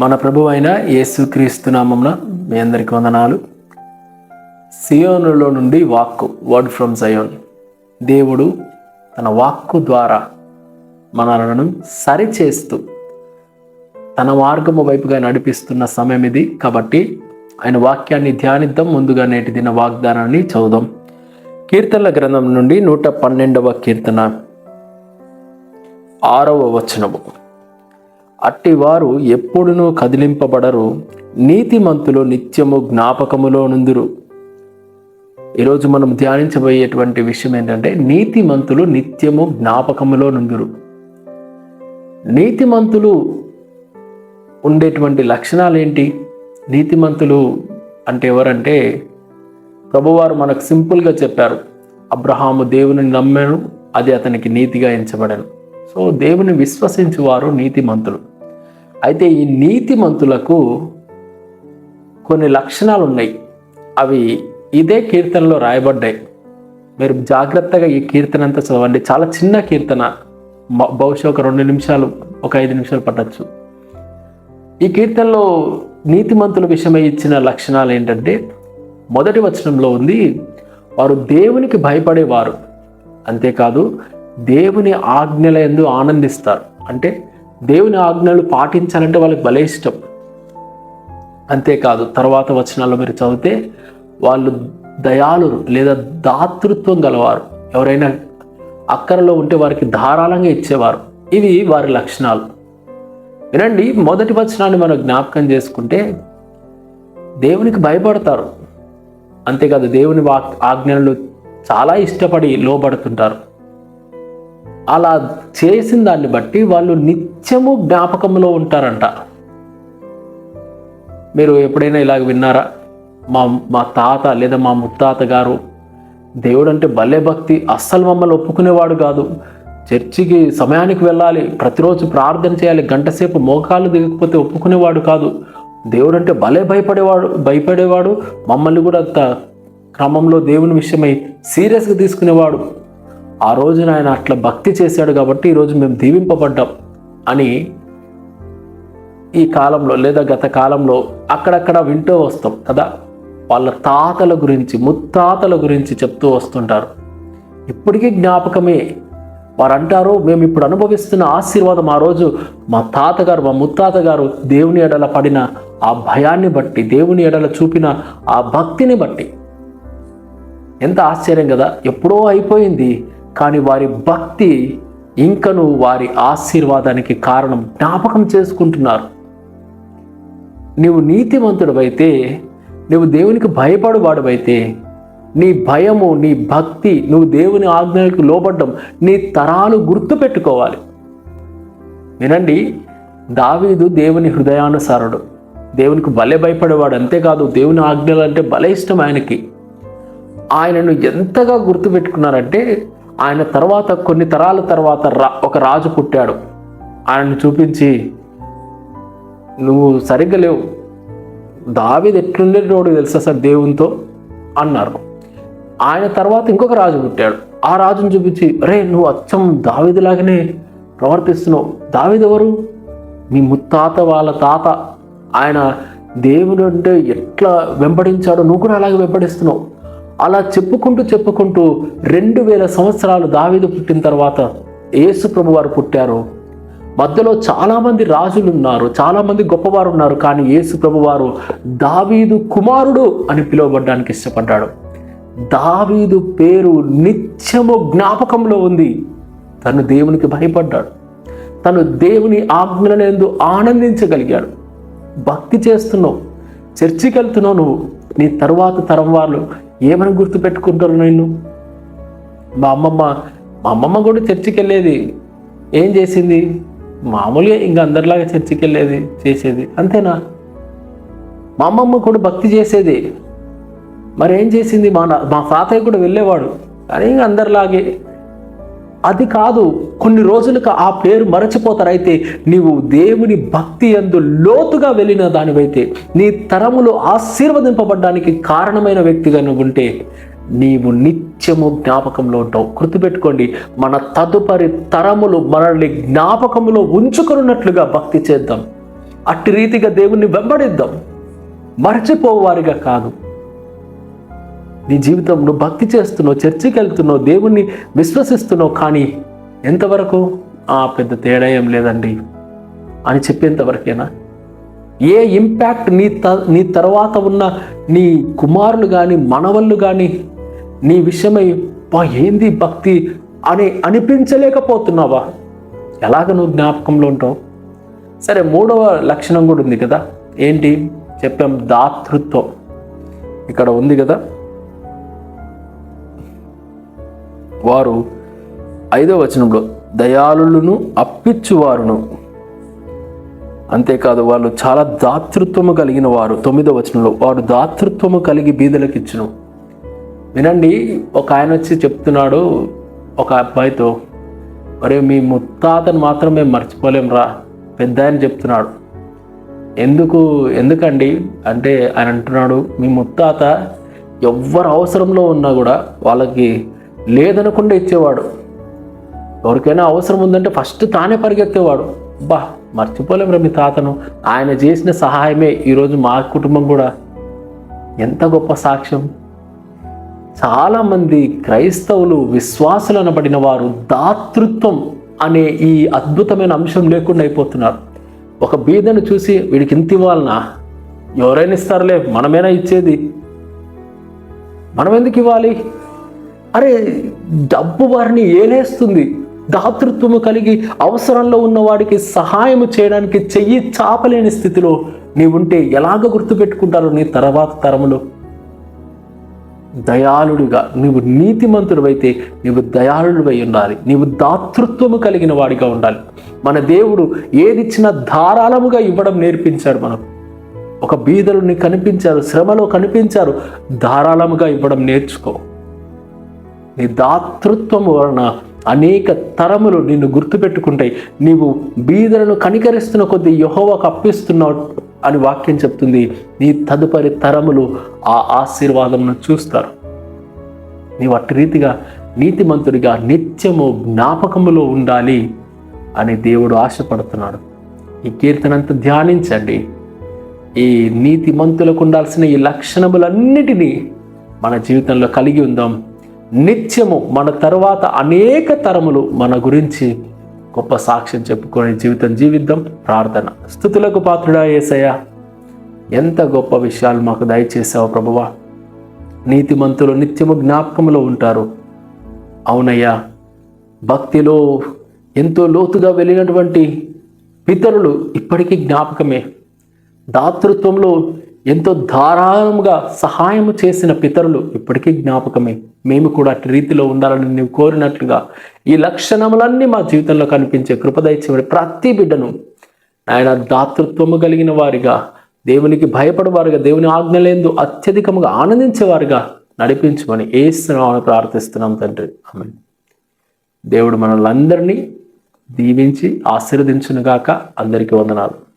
మన ప్రభు అయిన యేసుక్రీస్తు నామమున మీ అందరికి వందనాలు. సియోనులో నుండి వాక్కు వర్డ్ ఫ్రమ్ సయోన్ దేవుడు తన వాక్కు ద్వారా మనలను సరిచేస్తూ తన మార్గము వైపుగా నడిపిస్తున్న సమయం ఇది. కాబట్టి ఆయన వాక్యాన్ని ధ్యానిద్దాం. ముందుగా నేటి దిన వాగ్దానాన్ని చదువుదాం. కీర్తనల గ్రంథం నుండి నూట పన్నెండవ కీర్తన ఆరవ వచనము. అట్టివారు ఎప్పుడునూ కదిలింపబడరు. నీతిమంతులు నిత్యము జ్ఞాపకములో నుందురు. ఈరోజు మనం ధ్యానించబోయేటువంటి విషయం ఏంటంటే నీతిమంతులు నిత్యము జ్ఞాపకములో నుందురు. నీతిమంతులు ఉండేటువంటి లక్షణాలు ఏంటి నీతిమంతులు అంటే ఎవరంటే ప్రభువారు మనకు సింపుల్గా చెప్పారు అబ్రహాము దేవుని నమ్మాను అది అతనికి నీతిగా ఎంచబడను. సో దేవుని విశ్వసించువారు నీతిమంతులు. అయితే ఈ నీతిమంతులకు కొన్ని లక్షణాలు ఉన్నాయి అవి ఇదే కీర్తనలో రాయబడ్డాయి. మీరు జాగ్రత్తగా ఈ కీర్తన అంతా చదవండి. చాలా చిన్న కీర్తన. బహుశా ఒక రెండు నిమిషాలు ఒక ఐదు నిమిషాలు పట్టచ్చు. ఈ కీర్తనలో నీతిమంతుల విషయమై ఇచ్చిన లక్షణాలు ఏంటంటే మొదటి వచనంలో ఉంది వారు దేవునికి భయపడేవారు. అంతేకాదు దేవుని ఆజ్ఞల ఎందు ఆనందిస్తారు. అంటే దేవుని ఆజ్ఞలు పాటించాలంటే వాళ్ళకి భలే ఇష్టం. అంతేకాదు తర్వాత వచనాల్లో మీరు చదివితే వాళ్ళు దయాలురు లేదా దాతృత్వం గలవారు. ఎవరైనా అక్కరలో ఉంటే వారికి ధారాళంగా ఇచ్చేవారు. ఇవి వారి లక్షణాలు. వినండి మొదటి వచనాన్ని మనం జ్ఞాపకం చేసుకుంటే దేవునికి భయపడతారు. అంతేకాదు దేవుని వాక్ ఆజ్ఞలు చాలా ఇష్టపడి లోబడుతుంటారు. అలా చేసిన దాన్ని బట్టి వాళ్ళు నిత్యము జ్ఞాపకంలో ఉంటారంట. మీరు ఎప్పుడైనా ఇలాగ విన్నారా? మా మా తాత లేదా మా ముత్తాత గారు దేవుడు అంటే భలే భక్తి అస్సలు మమ్మల్ని ఒప్పుకునేవాడు కాదు. చర్చికి సమయానికి వెళ్ళాలి ప్రతిరోజు ప్రార్థన చేయాలి గంటసేపు మోకాలు దిగకపోతే ఒప్పుకునేవాడు కాదు. దేవుడు అంటే భలే భయపడేవాడు భయపడేవాడు మమ్మల్ని కూడా క్రమంలో దేవుని విషయమై సీరియస్గా తీసుకునేవాడు. ఆ రోజున ఆయన అట్లా భక్తి చేశాడు కాబట్టి ఈరోజు మేము దీవింపబడ్డాం అని ఈ కాలంలో లేదా గత కాలంలో అక్కడక్కడ వింటూ వస్తాం కదా. వాళ్ళ తాతల గురించి ముత్తాతల గురించి చెప్తూ వస్తుంటారు. ఇప్పటికీ జ్ఞాపకమే. వారు అంటారు మేము ఇప్పుడు అనుభవిస్తున్న ఆశీర్వాదం ఆ రోజు మా తాతగారు మా ముత్తాతగారు దేవుని ఎడల పడిన ఆ భయాన్ని బట్టి దేవుని ఎడల చూపిన ఆ భక్తిని బట్టి. ఎంత ఆశ్చర్యం కదా. ఎప్పుడో అయిపోయింది. కానీ వారి భక్తి ఇంకను వారి ఆశీర్వాదానికి కారణం జ్ఞాపకం చేసుకుంటున్నారు. నీవు నీతివంతుడవైతే నువ్వు దేవునికి భయపడువాడవైతే నీ భయము నీ భక్తి నువ్వు దేవుని ఆజ్ఞలకు లోబడ్డం నీ తరాలు గుర్తుపెట్టుకోవాలి. వినండి దావీదు దేవుని హృదయానుసారుడు. దేవునికి భలే భయపడేవాడు అంతేకాదు దేవుని ఆజ్ఞలు అంటే భలే ఇష్టం ఆయనకి. ఆయనను ఎంతగా గుర్తుపెట్టుకున్నారంటే ఆయన తర్వాత కొన్ని తరాల తర్వాత రా ఒక రాజు పుట్టాడు. ఆయనను చూపించి నువ్వు సరిగ్గా లేవు. దావిది ఎట్లుండేటోడు తెలుసా సార్ దేవునితో? అన్నారు. ఆయన తర్వాత ఇంకొక రాజు పుట్టాడు. ఆ రాజును చూపించి రే నువ్వు అచ్చం దావిదిలాగానే ప్రవర్తిస్తున్నావు. దావిది ఎవరు? మీ ముత్తాత వాళ్ళ తాత. ఆయన దేవుడు అంటే ఎట్లా వెంబడించాడో నువ్వు కూడా అలాగే వెంబడిస్తున్నావు. అలా చెప్పుకుంటూ చెప్పుకుంటూ రెండు వేల సంవత్సరాలు దావీదు పుట్టిన తర్వాత యేసు ప్రభు వారు పుట్టారు. మధ్యలో చాలామంది రాజులు ఉన్నారు చాలామంది గొప్పవారు ఉన్నారు కానీ యేసు ప్రభు వారు దావీదు కుమారుడు అని పిలువబడడానికి ఇష్టపడ్డాడు. దావీదు పేరు నిత్యము జ్ఞాపకంలో ఉంది. తను దేవునికి భయపడ్డాడు. తను దేవుని ఆజ్ఞలనేందు ఆనందించగలిగాడు. భక్తి చేస్తున్నావు చర్చికి వెళ్తున్నావు నువ్వు. నీ తరువాత తరం వాళ్ళు ఏమని గుర్తుపెట్టుకుంటారు నిన్ను? మా అమ్మమ్మ మా అమ్మమ్మ కూడా చర్చికి వెళ్ళేది ఏం చేసింది? మామూలుగా ఇంకా అందరిలాగా చర్చికి వెళ్ళేది చేసేది. అంతేనా? మా అమ్మమ్మ కూడా భక్తి చేసేది. మరి ఏం చేసింది? మా నా- మా తాతయ్య కూడా వెళ్ళేవాడు. కానీ ఇంక అందరిలాగే. అది కాదు కొన్ని రోజులకు ఆ పేరు మరచిపోతారైతే నీవు దేవుని భక్తి ఎందు లోతుగా వెళ్ళిన దానివైతే నీ తరములు ఆశీర్వదింపబడ్డానికి కారణమైన వ్యక్తిగా నువ్వు ఉంటే నీవు నిత్యము జ్ఞాపకంలో ఉంటావు. గుర్తుపెట్టుకోండి మన తదుపరి తరములు మనల్ని జ్ఞాపకములో ఉంచుకున్నట్లుగా భక్తి చేద్దాం. అట్టి రీతిగా దేవుణ్ణి వెంబడిద్దాం. మరచిపోవారిగా కాదు. నీ జీవితం నువ్వు భక్తి చేస్తున్నావు చర్చికి వెళ్తున్నావు దేవుణ్ణి విశ్వసిస్తున్నావు కానీ ఎంతవరకు? ఆ పెద్ద తేడా ఏం లేదండి. అని చెప్పేంతవరకేనా? ఏ ఇంపాక్ట్ నీ త నీ తర్వాత ఉన్న నీ కుమారులు కానీ మనవళ్ళు కానీ నీ విషయమై బా ఏంది భక్తి? అని అనిపించలేకపోతున్నావా? ఎలాగ నువ్వు జ్ఞాపకంలో ఉంటావు? సరే మూడవ లక్షణం కూడా ఉంది కదా. ఏంటి? చెప్పాం దాతృత్వం. ఇక్కడ ఉంది కదా. వారు ఐదో వచనంలో దయాళులను అప్పిచ్చువారును. అంతేకాదు వాళ్ళు చాలా దాతృత్వము కలిగిన వారు. తొమ్మిదో వచనంలో వారు దాతృత్వము కలిగి బీదలకు ఇచ్చును వినండి ఒక ఆయన వచ్చి చెప్తున్నాడు ఒక అబ్బాయితో మరి మీ ముత్తాతను మాత్రం మేము మర్చిపోలేం రా పెద్ద ఆయన చెప్తున్నాడు. ఎందుకు ఎందుకండి? అంటే ఆయన అంటున్నాడు మీ ముత్తాత ఎవ్వరు అవసరంలో ఉన్నా కూడా వాళ్ళకి లేదనకుండా ఇచ్చేవాడు. ఎవరికైనా అవసరం ఉందంటే ఫస్ట్ తానే పరిగెత్తేవాడు. బా మర్చిపోలేం రా మీ తాతను. ఆయన చేసిన సహాయమే ఈరోజు మా కుటుంబం కూడా. ఎంత గొప్ప సాక్ష్యం. చాలామంది క్రైస్తవులు విశ్వాసులు అనబడిన వారు దాతృత్వం అనే ఈ అద్భుతమైన అంశం లేకుండా అయిపోతున్నారు. ఒక బీదను చూసి వీడికి ఇంత ఇవ్వాలనా? ఎవరైనా ఇస్తారులే మనమేనా ఇచ్చేది? మనం ఎందుకు ఇవ్వాలి? అరే డబ్బు వారిని ఏలేస్తుంది. దాతృత్వము కలిగి అవసరంలో ఉన్నవాడికి సహాయం చేయడానికి చెయ్యి చాపలేని స్థితిలో నీవుంటే ఎలాగ గుర్తుపెట్టుకుంటారు నీ తర్వాత తరములు? దయాళుడిగా నీవు నీతిమంతుడివైతే నీవు దయాళుడివై ఉండాలి. నీవు దాతృత్వము కలిగిన వాడిగా ఉండాలి. మన దేవుడు ఏదిచ్చినా ధారాళముగా ఇవ్వడం నేర్పించాడు మనకు. ఒక బీదలుని కనిపించారు శ్రమలో కనిపించారు ధారాళముగా ఇవ్వడం నేర్చుకో. నీ దాతృత్వము వలన అనేక తరములు నిన్ను గుర్తుపెట్టుకుంటాయి. నీవు బీదలను కనికరిస్తున్న కొద్దీ యహోవాకు అప్పిస్తున్నావు అని వాక్యం చెప్తుంది. నీ తదుపరి తరములు ఆ ఆశీర్వాదంను చూస్తారు. నీవు అట్టి రీతిగా నీతిమంతుడిగా నిత్యము జ్ఞాపకములో ఉండాలి అని దేవుడు ఆశపడుతున్నాడు. ఈ కీర్తనంతా ధ్యానించండి. ఈ నీతిమంతులకు ఉండాల్సిన ఈ లక్షణములన్నిటినీ మన జీవితంలో కలిగి ఉందాం. నిత్యము మన తర్వాత అనేక తరములు మన గురించి గొప్ప సాక్ష్యం చెప్పుకొని జీవితం జీవిద్దాం. ప్రార్థన. స్థుతులకు పాత్రుడా ఏసయ్య ఎంత గొప్ప విషయాలు మాకు దయచేసావు ప్రభువా. నీతిమంతులు నిత్యము జ్ఞాపకంలో ఉంటారు. అవునయ్యా భక్తిలో ఎంతో లోతుగా వెళ్ళినటువంటి పితరులు ఇప్పటికీ జ్ఞాపకమే. దాతృత్వంలో ఎంతో ధారాళముగా సహాయం చేసిన పితరులు ఇప్పటికీ జ్ఞాపకమే. మేము కూడా అట్టి రీతిలో ఉండాలని నువ్వు కోరినట్లుగా ఈ లక్షణములన్నీ మా జీవితంలో కనిపించే కృపదయచేవాడి ప్రతి బిడ్డను ఆయన దాతృత్వము కలిగిన వారిగా దేవునికి భయపడేవారుగా దేవుని ఆజ్ఞలేందు అత్యధికముగా ఆనందించేవారుగా నడిపించమని ఏస్తున్నామని ప్రార్థిస్తున్నాం తండ్రి. ఆమె దేవుడు మనల్ని అందరినీ దీవించి ఆశీర్వదించునుగాక. అందరికీ వందనాలు.